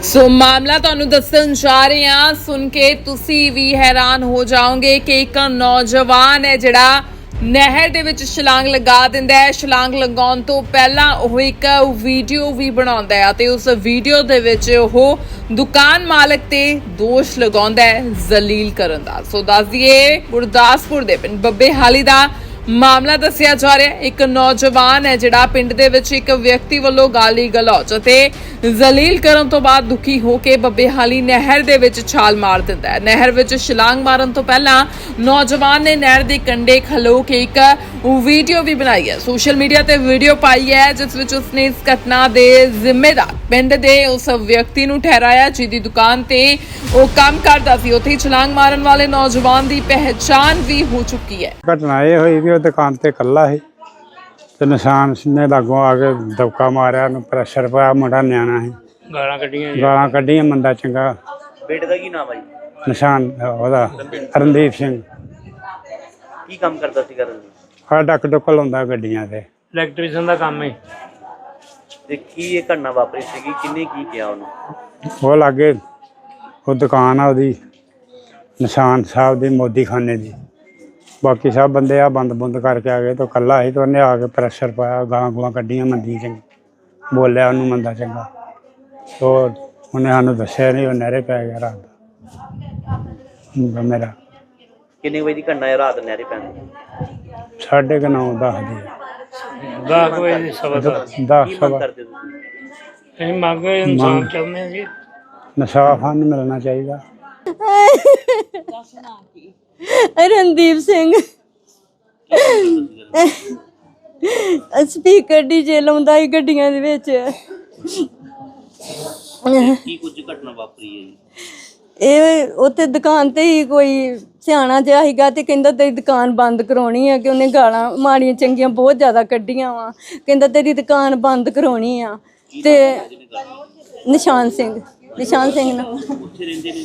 ਸੋ ਮਾਮਲਾ ਤੁਹਾਨੂੰ ਦੱਸਣ ਜਾ ਰਹੇ ਹਾਂ। ਸੁਣ ਕੇ ਤੁਸੀਂ ਵੀ ਹੈਰਾਨ ਹੋ ਜਾਓਗੇ ਕਿ ਇੱਕ ਨੌਜਵਾਨ ਹੈ ਜਿਹੜਾ ਨਹਿਰ ਦੇ ਵਿੱਚ ਛਲਾਂਗ ਲਗਾ ਦਿੰਦਾ ਹੈ। ਛਲਾਂਗ ਲਗਾਉਣ ਤੋਂ ਪਹਿਲਾਂ ਉਹ ਇੱਕ ਵੀਡੀਓ ਵੀ ਬਣਾਉਂਦਾ ਹੈ ਅਤੇ ਉਸ ਵੀਡੀਓ ਦੇ ਵਿੱਚ ਉਹ ਦੁਕਾਨ ਮਾਲਕ ਤੇ ਦੋਸ਼ ਲਗਾਉਂਦਾ ਹੈ ਜ਼ਲੀਲ ਕਰਨ ਦਾ। ਸੋ ਦੱਸ ਦਈਏ, ਗੁਰਦਾਸਪੁਰ ਦੇ ਪਿੰਡ ਬੱਬੇ ਹਾਲੀ ਦਾ ਮਾਮਲਾ ਦੱਸਿਆ ਜਾ ਰਿਹਾ ਹੈ। ਇੱਕ ਨੌਜਵਾਨ ਹੈ ਜਿਹੜਾ ਪਿੰਡ ਦੇ ਵਿੱਚ ਇੱਕ ਵਿਅਕਤੀ ਵੱਲੋਂ ਗਾਲੀ ਗਲੌਚ ਅਤੇ ਜ਼ਲੀਲ ਕਰਨ ਤੋਂ ਬਾਅਦ ਦੁਖੀ ਹੋ ਕੇ ਬੱਬੇ ਨਹਿਰ ਦੇ ਵਿੱਚ ਛਾਲ ਮਾਰ ਦਿੰਦਾ ਹੈ। ਨਹਿਰ ਵਿੱਚ ਛਲਾਂਗ ਮਾਰਨ ਤੋਂ ਪਹਿਲਾਂ ਨੌਜਵਾਨ ਨੇ ਨਹਿਰ ਦੇ ਕੰਢੇ ਖਲੋ ਕੇ ਇੱਕ ਵੀਡੀਓ ਵੀ ਬਣਾਈ ਹੈ। ਸੋਸ਼ਲ ਮੀਡੀਆ ਤੇ ਵੀਡੀਓ ਪਾਈ ਹੈ, ਜਿਸ ਵਿੱਚ ਉਸਨੇ ਇਸ ਘਟਨਾ ਦੇ ਜ਼ਿੰਮੇਦਾਰ ਪਿੰਡ ਦੇ ਉਸ ਵਿਅਕਤੀ ਨੂੰ ਠਹਿਰਾਇਆ, ਜਿਹਦੀ ਦੁਕਾਨ ਤੇ ਉਹ ਕੰਮ ਕਰਦਾ ਸੀ। ਉੱਥੇ ਛਲਾਂਗ ਮਾਰਨ ਵਾਲੇ ਨੌਜਵਾਨ ਦੀ ਪਹਿਚਾਣ ਵੀ ਹੋ ਚੁੱਕੀ ਹੈ। ਘਟਨਾ ਇਹ ਹੋਈ ਵੀ ਉਹ ਦੁਕਾਨ ਤੇ ਇਕੱਲਾ ਸੀ ਤੇ ਨਿਸ਼ਾਨ ਨੇ ਲਾਗੋਂ ਆ ਕੇ ਦਬਕਾ ਮਾਰਿਆ ਉਹਨੂੰ ਪ੍ਰੈਸ਼ਰ ਪਾਇਆ ਮੁੰਡਾ ਨਿਆਣਾ ਸੀ। ਗਾਲਾਂ ਕੱਢੀਆਂ ਜੀ। ਗਾਲਾਂ ਕੱਢੀਆਂ ਮੰਦਾ ਚੰਗਾ। ਬੇਟੇ ਦਾ ਕੀ ਨਾਮ ਹੈ ਜੀ? ਨਿਸ਼ਾਨ ਉਹਦਾ ਰਣਦੀਪ ਸਿੰਘ। ਕੀ ਕੰਮ ਕਰਦਾ ਸੀ ਕਰਨ ਆ ਡੱਕ ਡੁੱਕ ਲਾਉਂਦਾ ਗੱਡੀਆਂ ਤੇ। ਇਲੈਕਟ੍ਰੀਸ਼ੀਅਨ ਦਾ ਕੰਮ ਹੈ ਤੇ ਕੀ ਇਹ ਘਟਨਾ ਵਾਪਰੀ ਸੀਗੀ? ਕਿੰਨੇ ਕੀ ਕਿਹਾ ਉਹਨੂੰ? ਉਹ ਲਾਗੇ ਉਹ ਦੁਕਾਨ ਆ ਉਹਦੀ ਨਿਸ਼ਾਨ ਸਾਹਿਬ ਦੀ ਮੋਦੀ ਖਾਨੇ ਦੀ। ਬਾਕੀ ਸਭ ਬੰਦੇ ਆ ਬੰਦ ਬੰਦ ਕਰਕੇ ਆ ਗਏ ਤੇ ਇਕੱਲਾ ਸੀ ਤੇ ਉਹਨੇ ਆ ਕੇ ਪ੍ਰੈਸ਼ਰ ਪਾਇਆ ਗਾਲਾਂ ਗੂਲਾਂ ਕੱਢੀਆਂ ਮੰਦੀ ਚੰਗੀ। ਬੋਲਿਆ ਉਹਨੂੰ ਮੰਦਾ ਚੰਗਾ। ਤੋ ਉਹਨੇ ਸਾਨੂੰ ਦੱਸਿਆ ਨਹੀਂ ਉਹ ਨਹਿਰੇ ਪੈ ਗਿਆ ਰਾਤ ਦਾ। ਮੇਰਾ ਕਿੰਨੇ ਵਜੇ ਦੀ ਘਟਨਾ ਹੈ ਰਾਤ ਨਹਿਰੇ ਪੈਣ ਦੀ? ਸਾਢੇ ਕੁ ਨੌ ਦਸ ਦੀ। ਦਸ ਵਜੇ ਦੀ ਸਵਾ ਦਸ। ਕੀ ਦਸ ਮੰਗ ਸਵਾ ਕਰਦੇ ਤੁਸੀਂ? ਅਸੀਂ ਮੰਗ ਇਨਸਾਨ ਚਾਹੁੰਦੇ ਹਾਂ ਜੀ। ਨਸ਼ਾ ਫਨ ਮਿਲਣਾ ਚਾਹੀਦਾ। ਰਣਦੀਪ ਸਿੰਘ। ਸਪੀਕਰ ਡੀਜੇ ਲਾਉਂਦਾ ਹੀ ਗੱਡੀਆਂ ਦੇ ਵਿੱਚ। ਕੀ ਕੁਝ ਘਟਨਾ ਵਾਪਰੀ ਹੈ ਜੀ? ਇਹ ਉੱਥੇ ਦੁਕਾਨ ਤੇ ਹੀ ਕੋਈ ਸਿਆਣਾ ਜਿਹਾ ਸੀਗਾ ਤੇ ਕਹਿੰਦਾ ਤੇਰੀ ਦੁਕਾਨ ਬੰਦ ਕਰਾਉਣੀ ਆ ਕਿ ਉਹਨੇ ਗਾਲਾਂ ਮਾੜੀਆਂ ਚੰਗੀਆਂ ਬਹੁਤ ਜ਼ਿਆਦਾ ਕੱਢੀਆਂ ਵਾ। ਕਹਿੰਦਾ ਤੇਰੀ ਦੁਕਾਨ ਬੰਦ ਕਰਾਉਣੀ ਆ ਤੇ ਨਿਸ਼ਾਨ ਸਿੰਘ। ਨਿਸ਼ਾਨ ਸਿੰਘ ਨਾ। ਉੱਥੇ ਰਹਿੰਦੇ ਨੇ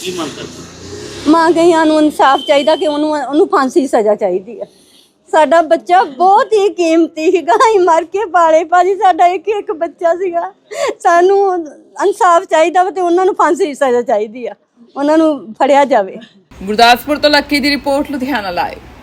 ਕੀ ਮੰਗ ਕਰਦੇ ਮਾਂ ਗਈਆਂ ਨੂੰ ਇਨਸਾਫ ਚਾਹੀਦਾ ਕਿ ਉਹਨੂੰ ਉਹਨੂੰ ਫਾਂਸੀ ਦੀ ਸਜ਼ਾ ਚਾਹੀਦੀ ਹੈ। ਸਾਡਾ ਬੱਚਾ ਬਹੁਤ ਹੀ ਕੀਮਤੀ ਸੀਗਾ। ਅਸੀਂ ਮਰ ਕੇ ਪਾਲੇ। ਭਾਜੀ ਸਾਡਾ ਇੱਕ ਇੱਕ ਬੱਚਾ ਸੀਗਾ। ਸਾਨੂੰ ਇਨਸਾਫ ਚਾਹੀਦਾ ਵਾ ਤੇ ਉਹਨਾਂ ਨੂੰ ਫਾਂਸੀ ਦੀ ਸਜ਼ਾ ਚਾਹੀਦੀ ਆ। ਉਹਨਾਂ ਨੂੰ ਫੜਿਆ ਜਾਵੇ। ਗੁਰਦਾਸਪੁਰ ਤੋਂ ਲੱਕੀ ਦੀ ਰਿਪੋਰਟ ਲੁਧਿਆਣਾ ਲਾਈਵ।